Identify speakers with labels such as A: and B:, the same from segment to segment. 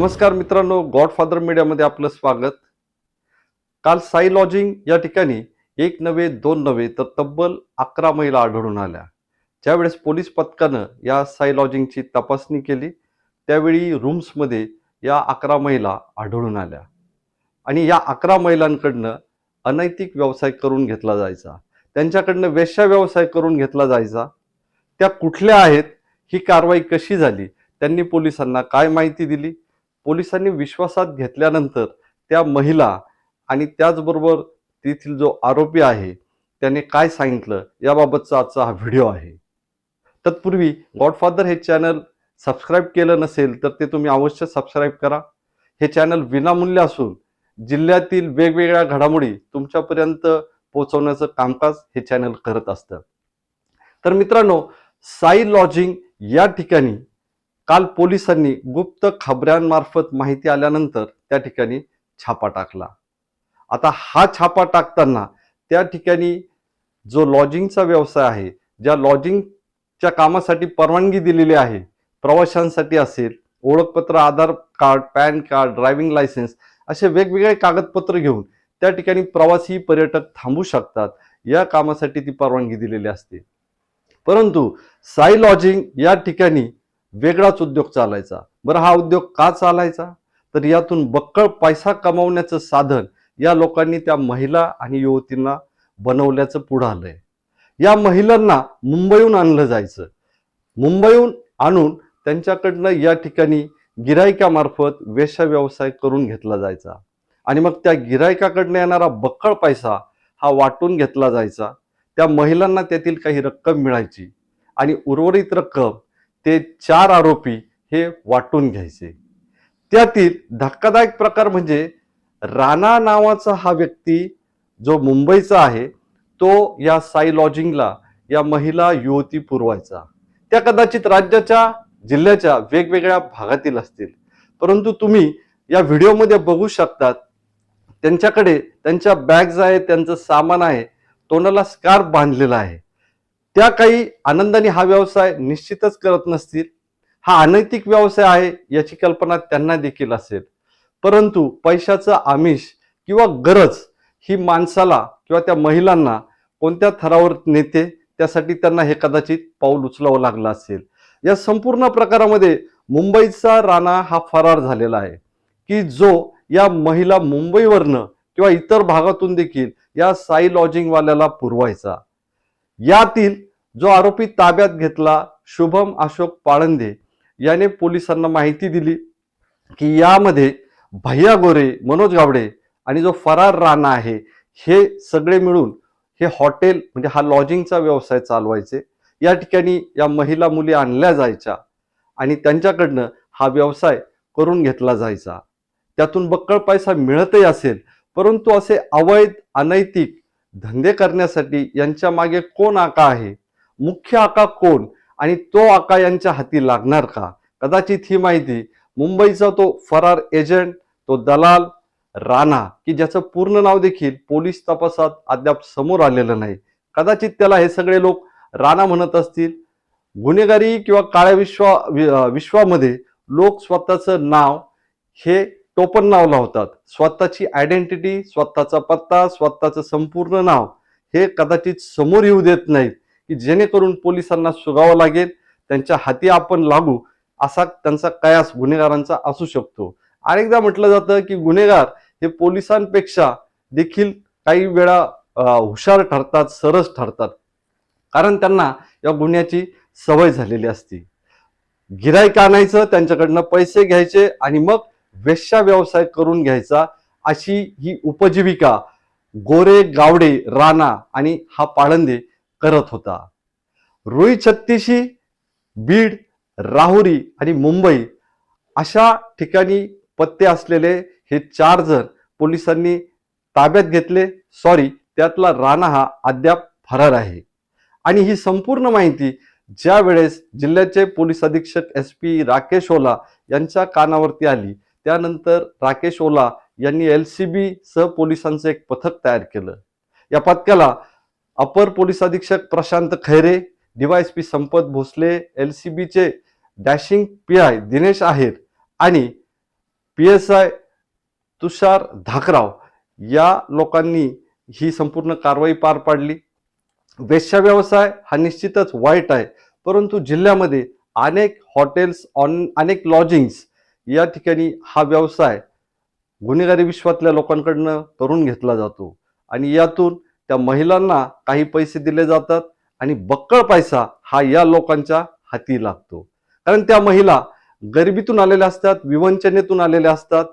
A: नमस्कार मित्रांनो गॉडफादर मीडियामध्ये आपलं स्वागत. काल साई लॉजिंग या ठिकाणी एक नव्हे दोन नव्हे तर तब्बल अकरा महिला आढळून आल्या. ज्यावेळेस पोलीस पथकानं या साई लॉजिंगची तपासणी केली त्यावेळी रूम्समध्ये या अकरा महिला आढळून आल्या. आणि या अकरा महिलांकडनं अनैतिक व्यवसाय करून घेतला जायचा. त्यांच्याकडनं वेश्या व्यवसाय करून घेतला जायचा. त्या कुठल्या आहेत ही कारवाई कशी झाली त्यांनी पोलिसांना काय माहिती दिली? पोलिसांनी विश्वासात घेतल्यानंतर त्या महिला आणि त्याचबरोबर तेथील जो आरोपी आहे त्याने काय सांगितलं याबाबतचा आजचा हा व्हिडिओ आहे. तत्पूर्वी गॉडफादर हे चॅनल सबस्क्राईब केलं नसेल तर ते तुम्ही अवश्य सबस्क्राईब करा. हे चॅनल विनामूल्य असून जिल्ह्यातील वेगवेगळ्या घडामोडी तुमच्यापर्यंत पोहोचवण्याचं कामकाज हे चॅनल करत असतं. तर मित्रांनो साई लॉजिंग या ठिकाणी काल पोलिसांनी गुप्त खबऱ्यांमार्फत माहिती आल्यानंतर त्या ठिकाणी छापा टाकला. आता हा छापा टाकताना त्या ठिकाणी जो लॉजिंगचा व्यवसाय आहे ज्या लॉजिंगच्या कामासाठी परवानगी दिलेली आहे प्रवाशांसाठी असेल ओळखपत्र Aadhaar card PAN card driving licence असे वेगवेगळे कागदपत्र घेऊन त्या ठिकाणी प्रवासी पर्यटक थांबू शकतात. या कामासाठी ती परवानगी दिलेली असते. परंतु साई लॉजिंग या ठिकाणी वेगळाच उद्योग चालायचा. बरं हा उद्योग का चालायचा? तर यातून बक्कळ पैसा कमावण्याचं साधन या लोकांनी त्या महिला आणि युवतींना बनवल्याचं पुढं आलंय. या महिलांना मुंबईहून आणलं जायचं. मुंबईहून आणून त्यांच्याकडनं या ठिकाणी गिरायकामार्फत वेश्या व्यवसाय करून घेतला जायचा. आणि मग त्या गिरायकाकडनं येणारा बक्कळ पैसा हा वाटून घेतला जायचा. त्या महिलांना त्यातील काही रक्कम मिळायची. आणि उर्वरित रक्कम ते चार आरोपी हे वाटून घ्यायचे. त्यातील धक्कादायक प्रकार म्हणजे राणा नावाचा हा व्यक्ती जो मुंबईचा आहे तो या साई लॉजिंगला या महिला युवती पुरवायचा. त्या कदाचित राज्याच्या जिल्ह्याच्या वेगवेगळ्या भागातील असतील. परंतु तुम्ही या व्हिडिओमध्ये बघू शकतात त्यांच्याकडे त्यांच्या बॅग्ज आहेत त्यांचं सामान आहे तोंडाला स्कार्फ बांधलेला आहे. त्या काही आनंदाने हा व्यवसाय निश्चितच करत नसतील हा अनैतिक व्यवसाय आहे याची कल्पना त्यांना देखील असेल. परंतु पैशाचं आमिष किंवा गरज ही माणसाला किंवा त्या महिलांना कोणत्या थरावर नेते त्यासाठी त्यांना हे कदाचित पाऊल उचलावं लागलं असेल. या संपूर्ण प्रकारामध्ये मुंबईचा राणा हा फरार झालेला आहे की जो या महिला मुंबईवरनं किंवा इतर भागातून देखील या साई लॉजिंगवाल्याला पुरवायचा. यातील जो आरोपी ताब्यात घेतला शुभम अशोक पाळंदे याने पोलिसांना माहिती दिली की यामध्ये भैया गोरे मनोज गावडे आणि जो फरार राणा आहे हे सगळे मिळून हे हॉटेल म्हणजे हा लॉजिंगचा व्यवसाय चालवायचे. या ठिकाणी या महिला मुली आणल्या जायच्या आणि त्यांच्याकडनं हा व्यवसाय करून घेतला जायचा. त्यातून बक्कळ पैसा मिळतही असेल परंतु असे अवैध अनैतिक धंदे करण्यासाठी यांच्या मागे कोण आका आहे? मुख्य आका कोण? आणि तो आका यांच्या हाती लागणार का? कदाचित ही माहिती मुंबईचा तो फरार एजंट तो दलाल राणा की ज्याचं पूर्ण नाव देखील पोलीस तपासात अद्याप समोर आलेलं नाही. कदाचित त्याला हे सगळे लोक राणा म्हणत असतील. गुन्हेगारी किंवा काळ्या विश्वा वि- विश्वामध्ये लोक स्वतःचं नाव हे टोपण नाव लावतात. स्वतःची आयडेंटिटी स्वतःचा पत्ता स्वतःचं संपूर्ण नाव हे कदाचित समोर येऊ देत नाहीत की जेणेकरून पोलिसांना सुगावं लागेल त्यांच्या हाती आपण लागू असा त्यांचा कयास गुन्हेगारांचा असू शकतो. अनेकदा म्हटलं जातं की गुन्हेगार हे पोलिसांपेक्षा देखील काही वेळा हुशार ठरतात सरस ठरतात. कारण त्यांना या गुन्ह्याची सवय झालेली असते. गिराईक आणायचं त्यांच्याकडनं पैसे घ्यायचे आणि मग वेश्या व्यवसाय करून घ्यायचा अशी ही उपजीविका गोरे गावडे राणा आणि हा पाळंदे करत होता. रुई छत्तीशी बीड राहुरी आणि मुंबई अशा ठिकाणी पत्ते असलेले हे चार जण पोलिसांनी ताब्यात घेतले सॉरी त्यातला राणा हा अद्याप फरार आहे. आणि ही संपूर्ण माहिती ज्या वेळेस जिल्ह्याचे पोलीस अधीक्षक एस पी राकेश ओला यांच्या कानावरती आली त्यानंतर राकेश ओला यांनी एल सी बी सह पोलिसांचं एक पथक तयार केलं. या पथकाला अपर पोलीस अधीक्षक Prashant Khaire DYSP Sampat Bhosale L C बीचे dashing P I Dinesh Aher आणि P S I Tushar Dhakrao या लोकांनी ही संपूर्ण कारवाई पार पाडली. वेश्या व्यवसाय हा निश्चितच वाईट आहे परंतु जिल्ह्यामध्ये अनेक हॉटेल्स ऑन अनेक लॉजिंग्स या ठिकाणी हा व्यवसाय गुन्हेगारी विश्वातल्या लोकांकडनं करून घेतला जातो. आणि यातून त्या महिलांना काही पैसे दिले जातात आणि बक्कळ पैसा हा या लोकांच्या हाती लागतो. कारण त्या महिला गरिबीतून आलेल्या असतात विवंचनेतून आलेल्या असतात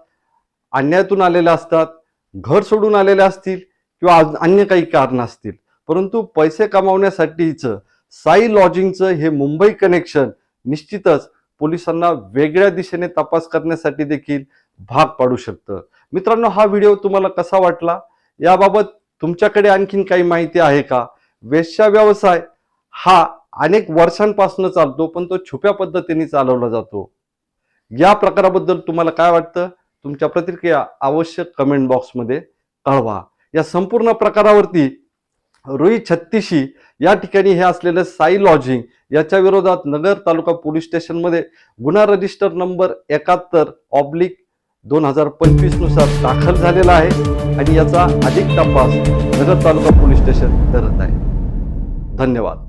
A: अन्यायातून आलेल्या असतात घर सोडून आलेल्या असतील किंवा आज- अन्य काही कारण असतील. परंतु पैसे कमावण्यासाठीचं साई लॉजिंगचं हे मुंबई कनेक्शन निश्चितच पोलिसांना वेगळ्या दिशेने तपास करण्यासाठी देखील भाग पाडू शकतं. मित्रांनो हा व्हिडिओ तुम्हाला कसा वाटला? याबाबत तुमच्याकडे आणखीन काही माहिती आहे का? वेश्या व्यवसाय हा अनेक वर्षांपासून चालतो पण तो छुप्या पद्धतीने चालवला जातो. या प्रकाराबद्दल तुम्हाला काय वाटतं? तुमच्या प्रतिक्रिया आवश्यक कमेंट बॉक्समध्ये कळवा. या संपूर्ण प्रकारावरती रुई छत्तीशी या ठिकाणी हे असलेलं साई लॉजिंग याच्या विरोधात नगर तालुका पोलीस स्टेशनमध्ये गुन्हा रजिस्टर नंबर एकाहत्तर ऑब्लिक दोन हजार पंचवीसनुसार दाखल झालेला आहे आणि याचा अधिक तपास नगर तालुका पोलीस स्टेशन करत आहे. धन्यवाद.